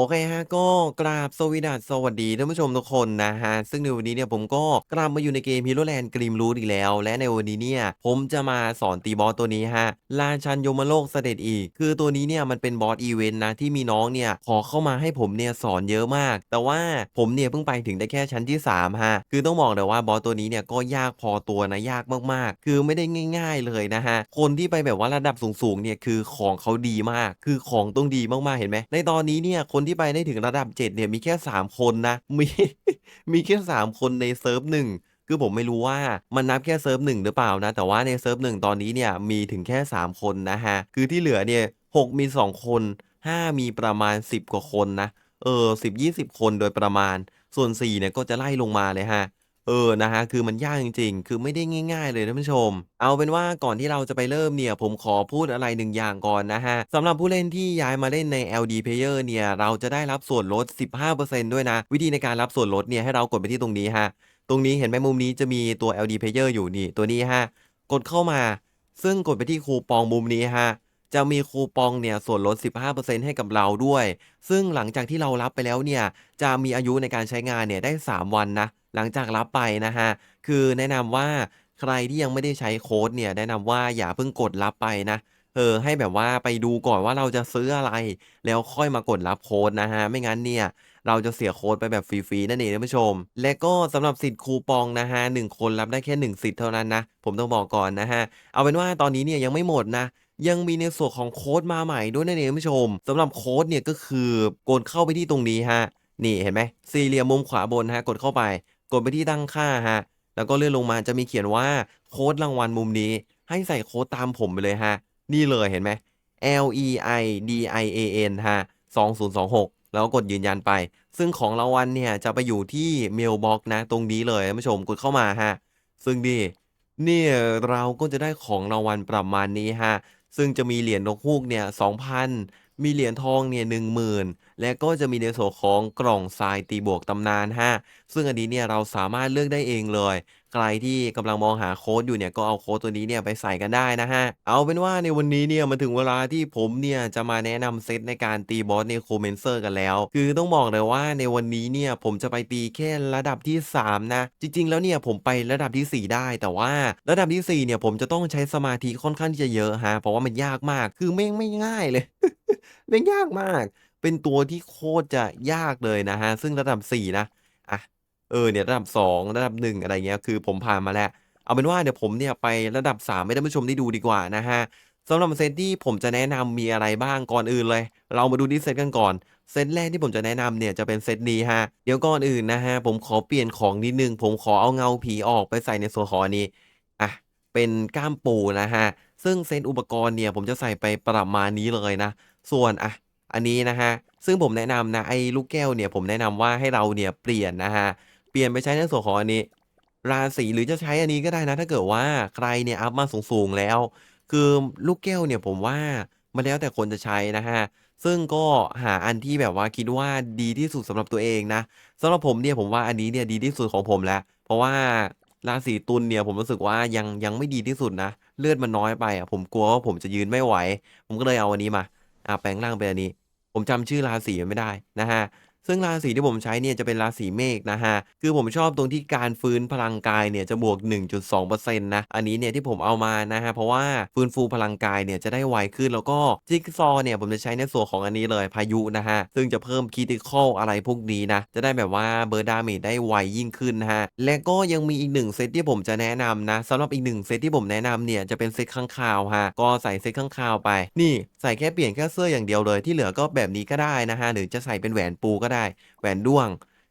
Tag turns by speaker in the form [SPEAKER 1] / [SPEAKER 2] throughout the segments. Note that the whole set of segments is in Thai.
[SPEAKER 1] โอเคฮะก็กราบสวีดัสสวัสดีท่านผู้ชมทุกคนนะฮะ ซึ่งในวันนี้เนี่ยผมก็กลับมาอยู่ในเกม Hero Land Grim Root อีกแล้ว และในวันนี้เนี่ยผมจะมาสอนตีบอสตัวนี้ฮะราชันยมโลกเสด็จอีก คือตัวนี้เนี่ยมันเป็นบอสอีเวนต์นะที่มีน้องเนี่ยขอเข้ามาให้ผมเนี่ยสอนเยอะมาก แต่ว่าผมเนี่ยเพิ่งไปถึงได้แค่ชั้นที่3ฮะคือต้องบอกเลยว่าบอสตัวนี้เนี่ยก็ยากพอตัวนะยากมากๆ คือไม่ได้ง่าย ๆเลยนะฮะคนที่ไปแบบว่าระดับสูงๆเนี่ยคือของเขาดีมาก คือของต้องดีมากๆเห็นไหมในตอนนี้เนี่ยคนที่ไปได้ถึงระดับ7เนี่ยมีแค่3คนนะ มีมีแค่3คนในเซิร์ฟหนึ่งคือผมไม่รู้ว่ามันนับแค่เซิร์ฟหนึ่งหรือเปล่านะ แต่ว่าในเซิร์ฟหนึ่งตอนนี้เนี่ยมีถึงแค่ 3 คนนะฮะ คือที่เหลือเนี่ย6มี 2 คน 5 มีประมาณ 10 กว่าคนนะ เออ10 20คนโดยประมาณ ส่วน4เนี่ยก็จะไล่ลงมาเลยฮะ เออ นะฮะคือมันยากจริง ๆ คือไม่ได้ง่าย ๆ เลยท่านผู้ชม เอาเป็นว่าก่อนที่เราจะไปเริ่มเนี่ย ผมขอพูดอะไรหนึ่งอย่างก่อนนะฮะสำหรับผู้เล่นที่ย้ายมาเล่นใน LD Player เนี่ย เราจะได้รับส่วนลด 15%ด้วยนะ วิธีในการรับส่วนลดเนี่ย ให้เรากดไปที่ตรงนี้ฮะตรงนี้เห็นไหมมุมนี้จะมีตัว LD Player อยู่นี่ ตัวนี้ฮะกดเข้ามา ซึ่งกดไปที่คูปองมุมนี้ฮะจะมีคูปองเนี่ยส่วนลด 15%ให้กับเราด้วย ซึ่งหลังจากที่เรารับไปแล้วเนี่ย จะมีอายุในการใช้งานเนี่ยได้ 3 วันนะ หลังจากรับไปนะฮะ คือแนะนำว่าใครที่ยังไม่ได้ใช้โค้ดเนี่ยแนะนำว่าอย่าเพิ่งกดรับไปนะ เออให้แบบว่าไปดูก่อนว่าเราจะซื้ออะไร แล้วค่อยมากดรับโค้ดนะฮะ ไม่งั้นเนี่ยเราจะเสียโค้ดไปแบบฟรีๆนั่นเองท่านผู้ชม และก็สำหรับสิทธิ์คูปองนะฮะหนึ่งคนรับได้แค่ 1 สิทธิ์เท่านั้นนะ ผมต้องบอกก่อนนะฮะ เอาเป็นว่าตอนนี้เนี่ยยังไม่หมดนะยังมีในส่วนของโค้ดมาใหม่ด้วยนั่นเองท่านผู้ชมสำหรับโค้ดเนี่ยก็คือ กดเข้าไปที่ตรงนี้ฮะ นี่เห็นไหมสี่เหลี่ยมมุมขวาบนฮะ กดเข้าไป กดไปที่ตั้งค่าฮะ แล้วก็เลื่อนลงมาจะมีเขียนว่าโค้ดรางวัลมุมนี้ ให้ใส่โค้ดตามผมไปเลยฮะ นี่เลยเห็นไหม L E I D I A N ฮะ2026 แล้วก็กดยืนยันไป ซึ่งของรางวัลเนี่ยจะไปอยู่ที่เมลบ็อกนะตรงนี้เลยท่านผู้ชมกดเข้ามาฮะ ซึ่งดีเนี่ยเราก็จะได้ของรางวัลประมาณนี้ฮะ ซึ่งจะมีเหรียญนกฮูกเนี่ย2,000 มีเหรียญทองเนี่ยหนึ่งหมื่นและก็จะมีในส่วนของกล่องทรายตีบวกตำนานฮะซึ่งอันนี้เนี่ยเราสามารถเลือกได้เองเลย ใครที่กำลังมองหาโค้ดอยู่เนี่ยก็เอาโค้ดตัวนี้เนี่ยไปใส่กันได้นะฮะ เอาเป็นว่าในวันนี้เนี่ยมันถึงเวลาที่ผมเนี่ยจะมาแนะนำเซตในการตีบอสในโคเมนเซอร์กันแล้ว คือต้องบอกเลยว่าในวันนี้เนี่ยผมจะไปตีแค่ระดับที่ 3 นะ จริง ๆ แล้วเนี่ยผมไประดับที่ 4 ได้ แต่ว่าระดับที่ 4 เนี่ยผมจะต้องใช้สมาธิค่อนข้างที่จะเยอะฮะเพราะว่ามันยากมากคือไม่งไม่ง่ายเลยแม่งยากมาก เป็นตัวที่โคตรจะยากเลยนะฮะซึ่งระดับ4นะอะ เออ เนี่ย ระดับ 2 ระดับ 1 อะไรเงี้ย คือผมผ่านมาแล้ว เอาเป็นว่าเดี๋ยวผมเนี่ย ไประดับ 3 ให้ท่านผู้ชมได้ดูดีกว่านะฮะ สำหรับเซตที่ผมจะแนะนำมีอะไรบ้างก่อนอื่นเลย เรามาดูที่เซตกันก่อน เซตแรกที่ผมจะแนะนำเนี่ยจะเป็นเซตนี้ฮะ เดี๋ยวก่อนอื่นนะฮะ ผมขอเปลี่ยนของนิดนึง ผมขอเอาเงาผีออกไปใส่ในส่วนของอันนี้ อะ เป็นก้ามปูนะฮะ ซึ่งเซตอุปกรณ์เนี่ยผมจะใส่ไปประมาณนี้เลยนะ ส่วนอะ อันนี้นะฮะ ซึ่งผมแนะนำนะไอ้ลูกแก้วเนี่ยผมแนะนำว่าให้เราเนี่ยเปลี่ยนนะฮะ เปลี่ยนไปใช้ในส่วนของอันนี้ ราศีหรือจะใช้อันนี้ก็ได้นะ ถ้าเกิดว่าใครเนี่ยอัพมาสูงๆแล้ว คือลูกแก้วเนี่ยผมว่ามันแล้วแต่คนจะใช้นะฮะซึ่งก็หาอันที่แบบว่าคิดว่าดีที่สุดสำหรับตัวเองนะสำหรับผมเนี่ยผมว่าอันนี้เนี่ยดีที่สุดของผมแล้ว เพราะว่าราศีตุลเนี่ยผมรู้สึกว่ายังยังไม่ดีที่สุดนะ เลือดมันน้อยไปอะผมกลัวว่าผมจะยืนไม่ไหว ผมก็เลยเอาอันนี้มาอะแปลงร่างเป็นอันนี้ ผมจำชื่อราศีไม่ได้นะฮะ ซึ่งราศีที่ผมใช้เนี่ยจะเป็นราศีเมษนะฮะ คือผมชอบตรงที่การฟื้นพลังกายเนี่ยจะบวก 1.2%นะ อันนี้เนี่ยที่ผมเอามานะฮะ เพราะว่าฟื้นฟูพลังกายเนี่ยจะได้ไวขึ้นแล้วก็จิ๊กซอว์เนี่ยผมจะใช้ในส่วนของอันนี้เลยพายุนะฮะ ซึ่งจะเพิ่มคีติคอลอะไรพวกนี้นะ จะได้แบบว่าเบอร์ดาเมจได้ไวยิ่งขึ้นนะฮะ และก็ยังมีอีกหนึ่งเซตที่ผมจะแนะนำนะสำหรับอีกหนึ่งเซตที่ผมแนะนำเนี่ยจะเป็นเซตข้างคาวฮะ ก็ใส่เซตข้างคาวไป นี่ใส่แค่เปลี่ยนแค่เสื้ออย่างเดียวเลยที่เหลือก็แบบนี้ก็ได้นะฮะหรือจะใส่เป็นแหวนปูก็ได้แหวนด้วง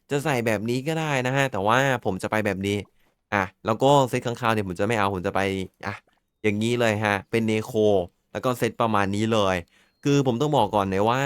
[SPEAKER 1] จะใส่แบบนี้ก็ได้นะฮะ แต่ว่าผมจะไปแบบนี้ อะ แล้วก็เซตข้างๆเนี่ยผมจะไม่เอา ผมจะไป อะ อย่างนี้เลยฮะ เป็นเนโค แล้วก็เซตประมาณนี้เลย คือผมต้องบอกก่อนเลยว่า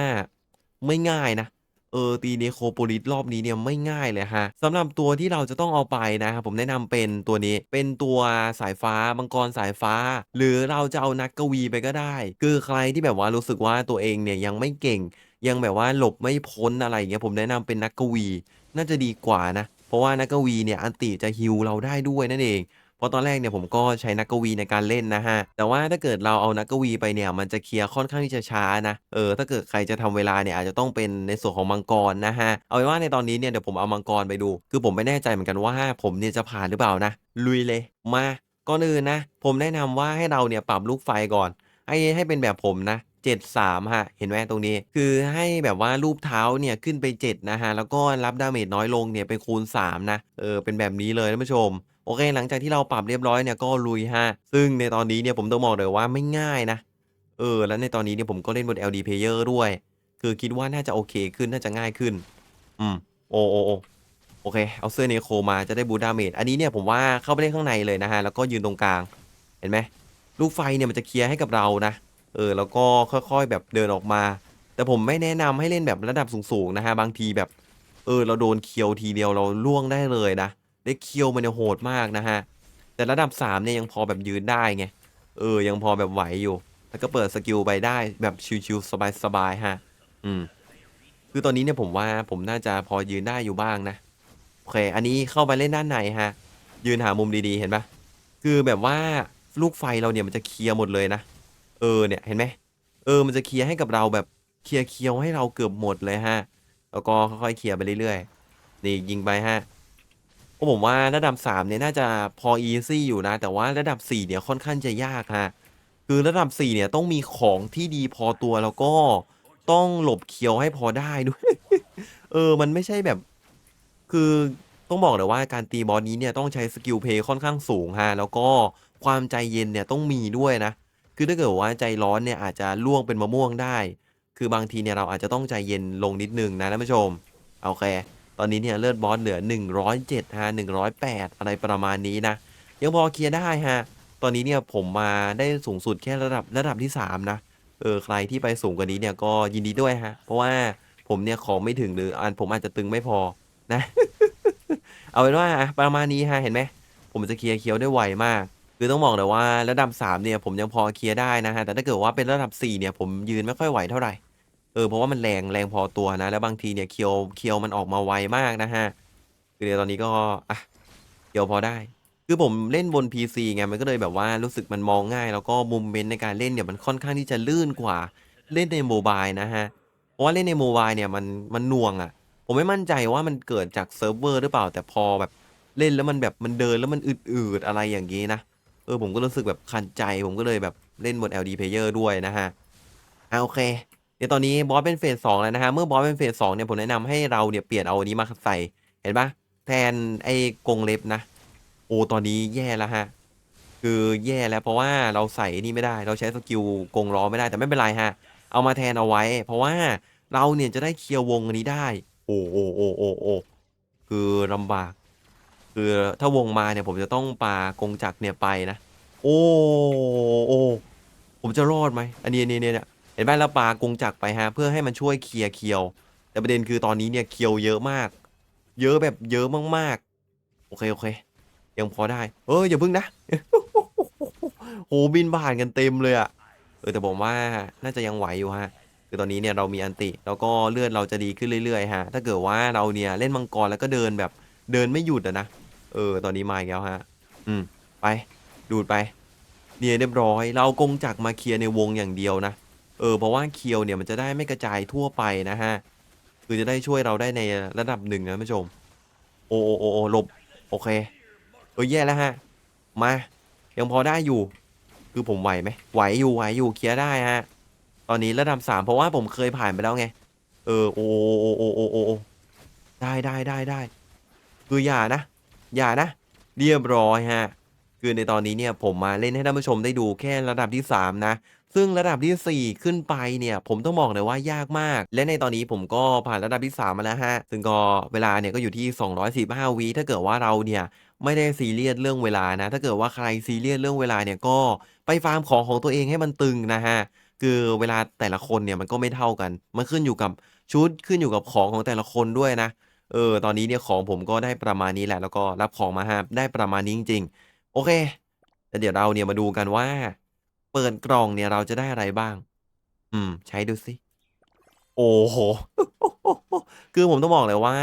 [SPEAKER 1] ไม่ง่ายนะ เออตีเนโคโปลิสรอบนี้เนี่ยไม่ง่ายเลยฮะสำหรับตัวที่เราจะต้องเอาไปนะครับผมแนะนำเป็นตัวนี้เป็นตัวสายฟ้ามังกรสายฟ้า หรือเราจะเอานักกวีไปก็ได้ คือใครที่แบบว่ารู้สึกว่าตัวเองเนี่ยยังไม่เก่ง ยังแบบว่าหลบไม่พ้นอะไรอย่างเงี้ยผมแนะนำเป็นนักกวี น่าจะดีกว่านะ เพราะว่านักกวีเนี่ยอันติจะฮิวเราได้ด้วยนั่นเอง เพราะตอนแรกเนี่ยผมก็ใช้นักกวีในการเล่นนะครับแต่ว่าถ้าเกิดเราเอานักกวีไปเนี่ยมันจะเคลียร์ค่อนข้างที่จะช้านะ เออ ถ้าเกิดใครจะทำเวลาเนี่ยอาจจะต้องเป็นในส่วนของมังกรนะครับเอาเป็นว่าในตอนนี้เนี่ยเดี๋ยวผมเอามังกรไปดู คือผมไม่แน่ใจเหมือนกันว่าผมเนี่ยจะผ่านหรือเปล่านะ ลุยเลย มา ก่อนอื่นนะ ผมแนะนำว่าให้เราเนี่ยปรับลูกไฟก่อน ให้ให้เป็นแบบผมนะ73ครับเห็นไหมตรงนี้ คือให้แบบว่ารูปเท้าเนี่ยขึ้นไป 7 นะครับแล้วก็รับดาเมจน้อยลงเนี่ยเป็นคูณ 3 นะ เออ เป็นแบบนี้เลยท่านผู้ชม อเค หลังจากที่เราปรับเรียบร้อยเนี่ยก็ลุยครับซึ่งในตอนนี้เนี่ยผมต้องบอกเลยว่าไม่ง่ายนะ เออ แล้วในตอนนี้เนี่ยผมก็เล่นบน LD Player ด้วย คือคิดว่าน่าจะโอเคขึ้น น่าจะง่ายขึ้น อืม โอโอโอโอเค เอาเสื้อเนโคมาจะได้บูดาเมจ อันนี้เนี่ยผมว่าเข้าไปเล่นข้างในเลยนะครับแล้วก็ยืนตรงกลาง เห็นไหม ลูกไฟเนี่ยมันจะเคลียร์ให้กับเรานะ เออ แล้วก็ค่อยๆแบบเดินออกมา แต่ผมไม่แนะนำให้เล่นแบบระดับสูงๆนะครับบางทีแบบ เออ เราโดนเคียวทีเดียวเราล่วงได้เลยนะ ได้เคียวมันเนี่ยโหดมากนะครับแต่ระดับ3เนี่ยยังพอแบบยืนได้ไง เออ ยังพอแบบไหวอยู่ แล้วก็เปิดสกิลไปได้แบบชิลๆสบายๆครับอืม คือตอนนี้เนี่ยผมว่าผมน่าจะพอยืนได้อยู่บ้างนะ โอเค อันนี้เข้าไปเล่นด้านในครับยืนหามุมดีๆ เห็นปล่าคือแบบว่าลูกไฟเราเนี่ยมันจะเคลียร์หมดเลยนะ เออ เนี่ย เห็นไหม เออ มันจะเคลียร์ให้กับเราแบบเคลียร์เคียวให้เราเกือบหมดเลยครับแล้วก็ค่อยๆเคลียร์ไปเรื่อยๆ นี่ยิงไปครั บโอ้ผมว่าระดับ 3 เนี่ย น่าจะพออีซี่อยู่นะ แต่ว่าระดับ 4 เนี่ย ค่อนข้างจะยากครับคือระดับ 4 เนี่ย ต้องมีของที่ดีพอตัวแล้วก็ต้องหลบเคียวให้พอได้ด้วย เออ มันไม่ใช่แบบ คือต้องบอกเลยว่าการตีบอสนี้เนี่ยต้องใช้สกิลเพย์ค่อนข้างสูงครับแล้วก็ความใจเย็นเนี่ยต้องมีด้วยนะ คือถ้าเกิดว่าใจร้อนเนี่ยอาจจะล่วงเป็นมะม่วงได้ คือบางทีเนี่ยเราอาจจะต้องใจเย็นลงนิดนึงนะท่านผู้ชม โอเค อนนี้เนี่ยเลือดบอสเหลือ 107ฮะ108 อะไรประมาณนี้นะ ยังพอเคลียร์ได้ฮะ ตอนนี้เนี่ยผมมาได้สูงสุดแค่ระดับระดับที่ 3 นะ เออใครที่ไปสูงกว่านี้เนี่ยก็ยินดีด้วยฮะ เพราะว่าผมเนี่ยของไม่ถึงหรืออันผมอาจจะตึงไม่พอนะ เอาเป็นว่าอะประมาณนี้ฮะเห็นไหมผมจะเคลียร์เคียวได้ไวมากคือต้องบอกเลยว่าระดับ3เนี่ยผมยังพอเคลียร์ได้นะครับแต่ถ้าเกิดว่าเป็นระดับ4เนี่ยผมยืนไม่ค่อยไหวเท่าไหร่ เออเพราะว่ามันแรงแรงพอตัวนะ แล้วบางทีเนี่ยเคียวเคียวมันออกมาไวมากนะฮะครับคือในตอนนี้ก็อะเคียวพอได้ คือผมเล่นบน PC ไงมันก็เลยแบบว่ารู้สึกมันมองง่าย แล้วก็มูฟเมนต์ในการเล่นเนี่ยมันค่อนข้างที่จะลื่นกว่าเล่นในโมบายนะครับเพราะว่าเล่นในโมบายเนี่ยมันมันน่วงอะผมไม่มั่นใจว่ามันเกิดจากเซิร์ฟเวอร์หรือเปล่า แต่พอแบบเล่นแล้วมันแบบมันเดินแล้วมันอืดๆอะไรอย่างงี้นะเออผมก็รู้สึกแบบขัดใจ ผมก็เลยแบบเล่นบน LD Player ด้วยนะครับอาโอเค เดี๋ยวตอนนี้บอสเป็นเฟส2แล้วนะครับเมื่อบอสเป็นเฟส2เนี่ยผมแนะนำให้เราเนี่ยเปลี่ยนเอาอันนี้มาใส่เห็นปล่าแทนไอ้กงเล็บนะ โอ้ตอนนี้แย่แล้วครับคือแย่แล้วเพราะว่าเราใส่นี่ไม่ได้ เราใช้สกิลกงล้อไม่ได้แต่ไม่เป็นไรครับเอามาแทนเอาไว้ เพราะว่าเราเนี่ยจะได้เคลียร์วงอันนี้ได้ โอ้ๆๆๆๆคือลำบาก คือถ้าวงมาเนี่ยผมจะต้องปากงจักเนี่ยไปนะ โอ้โอ้ผมจะรอดไหมอันนี้เนี่ยๆๆเห็นเปล่าเราปากงจักรไปครับเพื่อให้มันช่วยเคลียร์เคียว แต่ประเด็นคือตอนนี้เนี่ยเคียวเยอะมาก เยอะแบบเยอะมากๆ โอเคๆยังพอได้ เอออย่าพึ่งนะโอ้โฮบินผ่านกันเต็มเลยอะเออแต่ผมว่าน่าจะยังไหวอยู่ครับคือตอนนี้เนี่ยเรามีอันติแล้วก็เลือดเราจะดีขึ้นเรื่อยๆครับถ้าเกิดว่าเราเนี่ยเล่นมังกรแล้วก็เดินแบบเดินไม่หยุดอะนะเออ ตอนนี้มาอีกแล้วครับอืม ไป ดูดไป เนี่ยเรียบร้อย เรากงจักรมาเคลียร์ในวงอย่างเดียวนะ เออเพราะว่าเคียวเนี่ยมันจะได้ไม่กระจายทั่วไปนะครับคือจะได้ช่วยเราได้ในระดับหนึ่งนะผู้ชม โอ้ๆๆๆหลบโอเคเฮ้ยแย่แล้วครับมา ยังพอได้อยู่ คือผมไหวไหมไหวอยู่ไหวอยู่เคลียร์ได้ครับตอนนี้ระดับ3เพราะว่าผมเคยผ่านไปแล้วไง เออโอ้ๆๆๆๆได้ๆๆคืออย่านะ อย่านะ เรียบร้อยครับคือในตอนนี้เนี่ยผมมาเล่นให้ท่านผู้ชมได้ดูแค่ระดับที่ 3 นะ ซึ่งระดับที่ 4 ขึ้นไปเนี่ยผมต้องบอกเลยว่ายากมาก และในตอนนี้ผมก็ผ่านระดับที่ 3 มาแล้วครับซึ่งก็เวลาเนี่ยก็อยู่ที่ 245วิถ้าเกิดว่าเราเนี่ยไม่ได้ซีเรียสเรื่องเวลานะ ถ้าเกิดว่าใครซีเรียสเรื่องเวลาเนี่ยก็ไปฟาร์มของของตัวเองให้มันตึงนะครับคือเวลาแต่ละคนเนี่ยมันก็ไม่เท่ากัน มันขึ้นอยู่กับชุดขึ้นอยู่กับของของแต่ละคนด้วยนะ เออ ตอนนี้เนี่ยของผมก็ได้ประมาณนี้แหละ แล้วก็รับของมาครับได้ประมาณนี้จริงๆ โอเค แล้วเดี๋ยวเราเนี่ยมาดูกันว่า เปิดกล่องเนี่ยเราจะได้อะไรบ้าง อืม ใช้ดูสิ โอ้โฮคือผมต้องบอกเลยว่า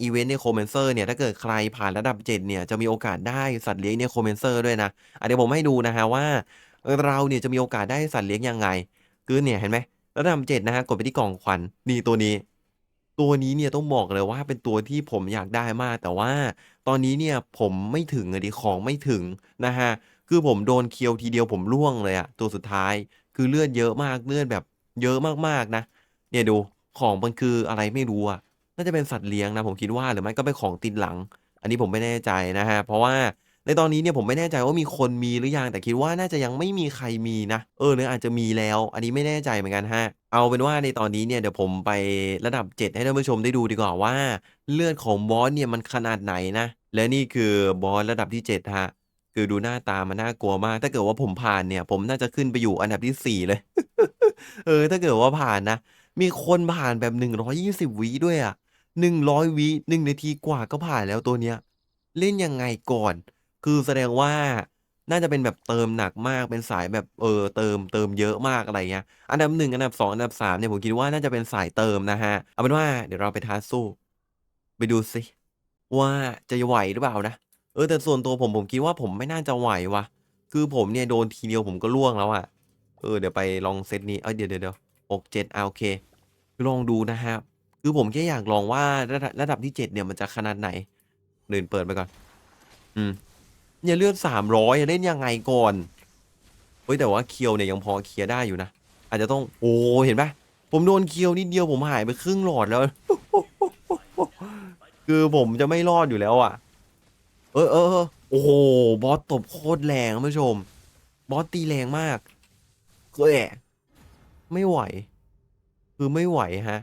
[SPEAKER 1] อีเวนต์ Necromancer เนี่ย ถ้าเกิดใครผ่านระดับ 7 เนี่ย จะมีโอกาสได้สัตว์เลี้ยง Necromancer ด้วยนะอะเดี๋ยวผมให้ดูนะครับว่า เราเนี่ยจะมีโอกาสได้สัตว์เลี้ยงยังไง คือเนี่ยเห็นไหมระดับ7นะฮะกดไปที่กล่องขวัญนี่ตัวนี้ ตัวนี้เนี่ยต้องบอกเลยว่าเป็นตัวที่ผมอยากได้มาก แต่ว่า ตอนนี้เนี่ยผมไม่ถึงอะดิของไม่ถึงนะฮะ คือผมโดนเคียวทีเดียวผมร่วงเลยอะตัวสุดท้าย คือเลือดเยอะมากเลือดแบบเยอะมากๆนะ เนี่ยดูของมันคืออะไรไม่รู้อะน่าจะเป็นสัตว์เลี้ยงนะผมคิดว่าหรือไม่ก็เป็นของติดหลัง อันนี้ผมไม่แน่ใจนะฮะ เพราะว่าในตอนนี้เนี่ยผมไม่แน่ใจว่ามีคนมีหรือยังแต่คิดว่าน่าจะยังไม่มีใครมีนะ เออหรืออาจจะมีแล้ว อันนี้ไม่แน่ใจเหมือนกันฮะ เอาเป็นว่าในตอนนี้เนี่ยเดี๋ยวผมไประดับ 7 ให้ท่านผู้ชมได้ดูดีกว่าว่า เลือดของบอสเนี่ยมันขนาดไหนนะ และนี่คือบอสระดับที่7ฮะ คือดูหน้าตามันน่ากลัวมาก ถ้าเกิดว่าผมผ่านเนี่ย ผมน่าจะขึ้นไปอยู่อันดับที่4เลย เออ ถ้าเกิดว่าผ่านนะ มีคนผ่านแบบ120วิด้วยอะ100วิ1นาทีกว่าก็ผ่านแล้วตัวเนี้ย เล่นยังไงก่อน คือแสดงว่าน่าจะเป็นแบบเติมหนักมากเป็นสายแบบเออเติมเติมเยอะมากอะไรเงี้ย อันดับ1อันดับ2อันดับ3เนี่ยผมคิดว่าน่าจะเป็นสายเติมนะครับเอาเป็นว่าเดี๋ยวเราไปท้าสู้ ไปดูสิว่าจะไหวหรือเปล่านะ เออแต่ส่วนตัวผมผมคิดว่าผมไม่น่าจะไหวว่ะคือผมเนี่ยโดนทีเดียวผมก็ร่วงแล้วอะเออเดี๋ยวไปลองเซตนี้เอ๊ยวเดี๋ยวๆๆ6 7อาโอเคลองดูนะครับคือผมแค่อยากลองว่าระระดับที่7เนี่ยมันจะขนาดไหนเดินเปิดไปก่อน อืมเนี่ยเลือด300อะเล่นยังไงก่อนเฮ้ยแต่ว่าเคียวเนี่ยยังพอเคลียร์ได้อยู่นะอาจจะต้องโอ้เห็นปล่าผมโดนเคียวนิดเดียวผมหายไปครึ่งหลอดแล้ว คือผมจะไม่รอดอยู่แล้วอะ เออๆๆโอ้โฮบอสตบโคตรแรงท่านผู้ชม บอสตีแรงมากแหวะไม่ไหว คือไม่ไหวครับ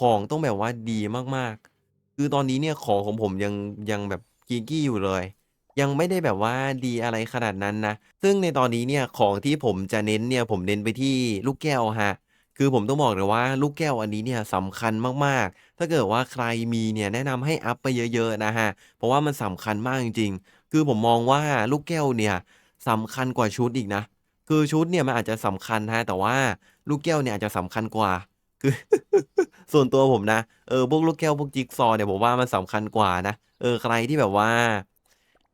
[SPEAKER 1] ของต้องแบบว่าดีมากๆ คือตอนนี้เนี่ยของของผมยังยังแบบ geeky อยู่เลย ยังไม่ได้แบบว่าดีอะไรขนาดนั้นนะ ซึ่งในตอนนี้เนี่ยของที่ผมจะเน้นเนี่ยผมเน้นไปที่ลูกแก้วครับคือผมต้องบอกเลยว่าลูกแก้วอันนี้เนี่ยสำคัญมากๆ ถ้าเกิดว่าใครมีเนี่ยแนะนำให้อัพไปเยอะๆนะฮะ เพราะว่ามันสำคัญมากจริงๆ คือผมมองว่าลูกแก้วเนี่ยสำคัญกว่าชุดอีกนะ คือชุดเนี่ยมันอาจจะสำคัญนะแต่ว่าลูกแก้วเนี่ยอาจจะสำคัญกว่า คือ ส่วนตัวผมนะ เออพวกลูกแก้วพวกจิ๊กซอว์เนี่ยผมว่ามันสำคัญกว่านะ เออใครที่แบบว่า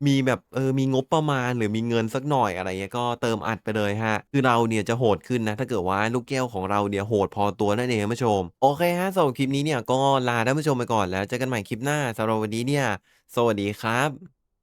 [SPEAKER 1] มีแบบ เออ มีงบประมาณ หรือมีเงินสักหน่อย อะไรเงี้ย ก็เติมอัดไปเลยครับ คือเราเนี่ยจะโหดขึ้นนะ ถ้าเกิดว่าลูกแก้วของเราเนี่ยโหดพอตัวนั่นเองท่านผู้ชม โอเคครับ สำหรับคลิปนี้เนี่ยก็ลาท่านผู้ชมไปก่อนแล้ว เจอกันใหม่คลิปหน้า สำหรับวันนี้เนี่ย สวัสดีครับ